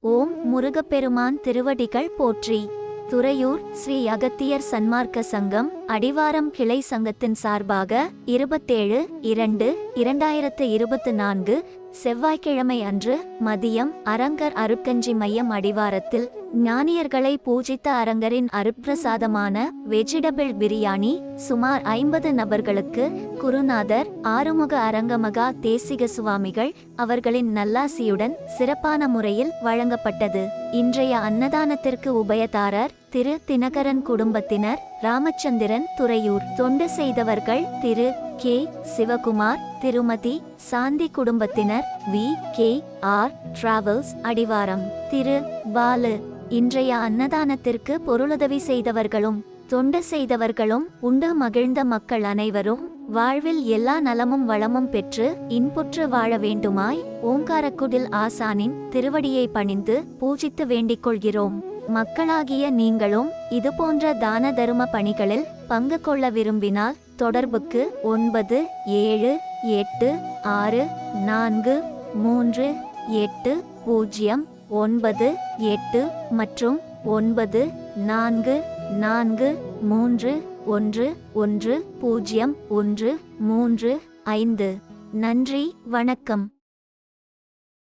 ஓம் முருகப்பெருமான் திருவடிகள் போற்றி. துறையூர் ஸ்ரீ அகத்தியர் சன்மார்க்க சங்கம் அடிவாரம் கிளை சங்கத்தின் சார்பாக இருபத்தேழு இரண்டு இரண்டாயிரத்து இருபத்து நான்கு செவ்வாய்க்கிழமை அன்று மதியம் அரங்கர் அருட்கஞ்சி மையம் அடிவாரத்தில் ஞானியர்களை பூஜித்த அரங்கரின் அருட்பிரசாதமான வெஜிடபிள் பிரியாணி சுமார் ஐம்பது நபர்களுக்கு குருநாதர் ஆறுமுக அரங்கமகா தேசிக சுவாமிகள் அவர்களின் நல்லாசியுடன் சிறப்பான முறையில் வழங்கப்பட்டது. இன்றைய அன்னதானத்திற்கு உபயதாரர் திரு தினகரன் குடும்பத்தினர் ராமச்சந்திரன் துறையூர் தொண்டு செய்தவர்கள் திரு. கே. சிவகுமார் திருமதி சாந்தி குடும்பத்தினர் வி. கே. ஆர். டிராவல்ஸ் அடிவாரம். திரு. பாலு இன்றைய அன்னதானத்திற்கு பொருளுதவி செய்தவர்களும் தொண்டு செய்தவர்களும் உண்டு மகிழ்ந்த மக்கள் அனைவரும் வாழ்வில் எல்லா நலமும் வளமும் பெற்று இன்புற்று வாழ வேண்டுமாய் ஓங்காரக்குடில் ஆசானின் திருவடியை பணிந்து பூஜித்து வேண்டிக் கொள்கிறோம். மக்களாகிய நீங்களும் இதுபோன்ற தான தரும பணிகளில் பங்கு கொள்ள விரும்பினால் தொடர்புக்கு ஒன்பது ஏழு எட்டு ஆறு நான்கு மூன்று எட்டு பூஜ்ஜியம் ஒன்பது எட்டு மற்றும் ஒன்பது நான்கு நான்கு மூன்று ஒன்று ஒன்று பூஜ்ஜியம் ஒன்று மூன்று ஐந்து. நன்றி வணக்கம்.